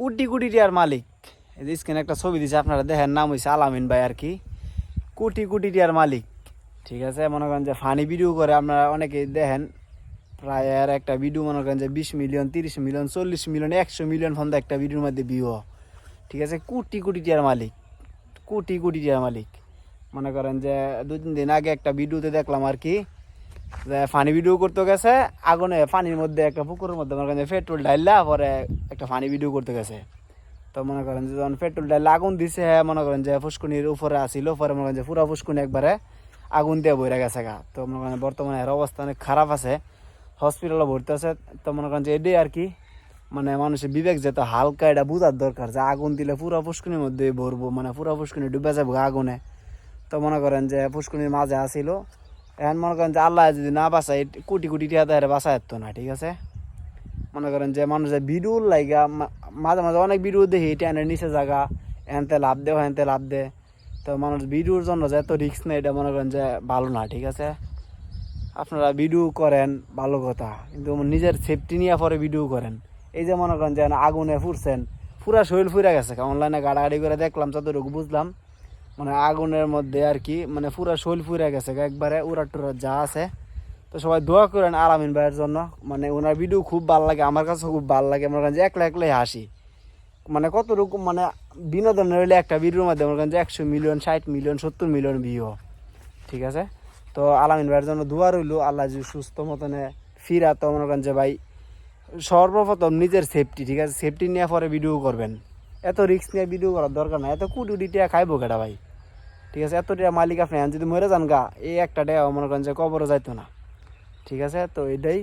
কোটি কোটি টিয়ার মালিক। এই যে স্ক্রিনে একটা ছবি দিছে, আপনারা দেখেন, নাম হয়েছে আলামিন ভাই আর কি। কোটি কোটি টিয়ার মালিক। ঠিক আছে, মনে করেন যে ফানি ভিডিও করে আপনারা অনেকেই দেখেন। প্রায় আর একটা ভিডিও মনে করেন যে বিশ মিলিয়ন তিরিশ মিলিয়ন চল্লিশ মিলিয়ন একশো মিলিয়ন ফোন একটা ভিডিওর মধ্যে ভিউ ঠিক আছে, কোটি কোটি টিয়ার মালিক। কোটি কোটি টিয়ার মালিক। মনে করেন যে দু তিন দিন আগে একটা ভিডিওতে দেখলাম আর কি যে ফানি ভিডিও করতে গেছে, আগুনে পানির মধ্যে একটা পুকুরের মধ্যে মনে করেন পেট্রোল ঢাইলা, পরে একটা ফানি ভিডিও করতে গেছে। তো মনে করেন যে যখন পেট্রোল ডাইলে আগুন দিছে হ্যাঁ মনে করেন যে ফুসকুনির উপরে আসিল পরে মনে করেন যে পুরা ফুসকুনি একবারে আগুন দিয়ে বইরা গেছে গা। তো মনে করেন বর্তমানে এর অবস্থা অনেক খারাপ আছে হসপিটালে ভর্তি আছে। তো মনে করেন যে এটাই আর কি মানে মানুষের বিবেক যেতে হালকা, এটা বুঝার দরকার যে আগুন দিলে পুরা ফুসকুনির মধ্যে ভরবো মানে পুরা পুষ্কুনি ডুবে যাব আগুনে। তো মনে করেন যে ফুসকুনির মাঝে আসিল এখন মনে করেন যে আল্লাহ যদি না বাঁচায়, কোটি কোটি টাকা তাহলে বাঁচা যেত না, ঠিক আছে? মনে করেন যে মানুষের লাইগা, মা- মাঝে মাঝে অনেক ভিডিও দেখি ট্যানের নিচে জায়গা এনতে লাভ দে এনতে লাভ দে। তো মানুষ ভিডিওর জন্য যে এত রিস্ক নেই এটা মনে করেন যে ভালো না, ঠিক আছে? আপনারা ভিডিও করেন, ভালো কথা। কিন্তু নিজের সেফটি নিয়ে পরে ভিডিও করেন। এই যে মনে করেন যে আগুনে ফুরছেন, পুরা শরীর ফুরে গেছে। অনলাইনে গাড়াগাড়ি করে দেখলাম, যতটুকু বুঝলাম। মানে আগুনের মধ্যে আর কি মানে পুরা শরীর ফুরে গেছে একবারে উড়া টুরা যা আছে। তো সবাই দোয়া করেন আলামিন ভাইয়ের জন্য মানে ওনার ভিডিও খুব ভালো লাগে, আমার কাছে খুব ভালো লাগে করেন যে একলা একলাই হাসি। মানে কত রকম মানে বিনোদনের হইলে একটা ভিডিওর মধ্যে করেন যে একশো মিলিয়ন ষাট মিলিয়ন সত্তর মিলিয়ন ভিউ ঠিক আছে? তো আলামিন ভাইয়ের জন্য দোয়া রইল, আল্লাহ সুস্থ মতনে ফিরা তো মনে করেন যে ভাই সর্বপ্রথম নিজের সেফটি ঠিক আছে? সেফটি নিয়ে পরে ভিডিও করবেন। এত রিস্ক নিয়ে ভিডিও করার দরকার নাই, এত কোটি কোটি টাকা খাইবো কেটা ভাই? ঠিক আছে? এতটা মালিক আপনি যদি মরে যান গা, এই একটা টাকা মনে করেন যে কবরও যাইতো না। ঠিক আছে? তো এটাই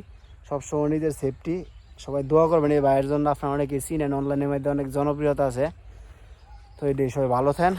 সবসময় নিজের সেফটি সবাই দোয়া করবেন এই ভাইয়ের জন্য। আপনার অনেকে চিনেন অনলাইনের মধ্যে অনেক জনপ্রিয়তা আছে। তো এটাই, সবাই ভালো থাকেন।